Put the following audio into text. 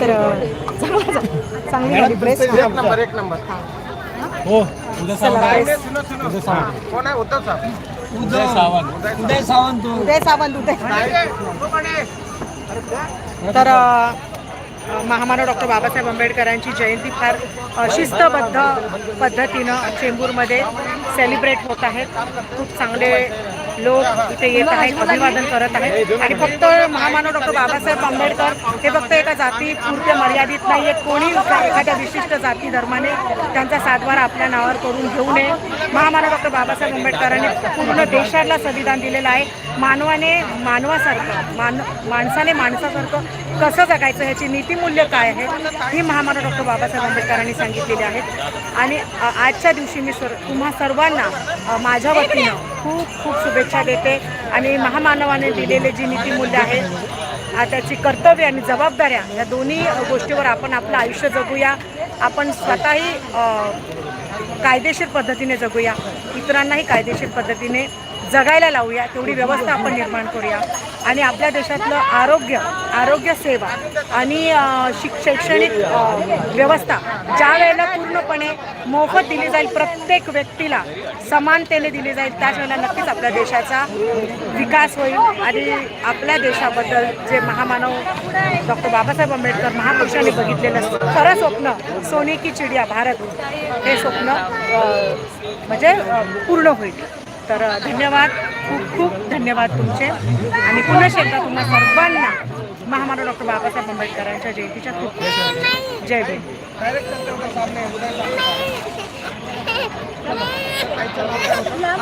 तर चांगला चांगली झाली प्रेस नंबर एक नंबर. हो. उद्या सावंत. उद्या सावंत. कोण आहे? उद्धव साहेब उदय सावंत. उदय सावंत तू. उदय सावंत उदय. तर महामानव डॉक्टर बाबासाहेब आंबेडकरांची जयंती फार शिस्तबद्ध पद्धतीनं चेंबूरमध्ये सेलिब्रेट होत आहेत खूप चांगले लोक इथे येत आहेत अभिवादन करत आहेत. आणि फक्त महामानव डॉक्टर बाबासाहेब आंबेडकर हे फक्त एका जाती पुरते मर्यादित नाही आहेत. कोणी एखाद्या विशिष्ट जाती धर्माने त्यांचा सातबारा आपल्या नावावर करून घेऊ नये. महामानव डॉक्टर बाबासाहेब आंबेडकरांनी पूर्ण देशाला संविधान दिलेलं आहे. मानवाने मानवासारखं मान माणसाने माणसासारखं कसं जगायचं ह्याची नीतिमूल्य काय आहे ही महामानव डॉक्टर बाबासाहेब आंबेडकरांनी सांगितलेली आहेत आणि आजच्या दिवशी मी सर तुम्हा सर्वांना माझ्या वतीनं खूप खूप शुभेच्छा देते आणि महामानवाने दिलेले जी नीतीमूल्य आहे त्याची कर्तव्य आणि जबाबदाऱ्या या दोन्ही गोष्टीवर आपण आपलं आयुष्य जगूया. आपण स्वतःही कायदेशीर पद्धतीने जगूया. इतरांनाही कायदेशीर पद्धतीने जगायला लावूया. तेवढी व्यवस्था आपण निर्माण करूया. आणि आपल्या देशातलं आरोग्य आरोग्य सेवा आणि शिक शैक्षणिक व्यवस्था ज्या वेळेला पूर्णपणे मोफत दिली जाईल प्रत्येक व्यक्तीला समानतेने दिली जाईल त्याच वेळेला नक्कीच आपल्या देशाचा विकास होईल आणि आपल्या देशाबद्दल जे महामानव डॉक्टर बाबासाहेब आंबेडकर महापुरुषांनी बघितलेलं खरं स्वप्न सोने की चिडिया भारत हे स्वप्न म्हणजे पूर्ण होईल. तर धन्यवाद. खूप खूप धन्यवाद तुमचे. आणि पुन्हा एकदा तुम्हा सर्वांना महामानव डॉक्टर बाबासाहेब आंबेडकरांच्या जयंतीच्या खूप जय भीम.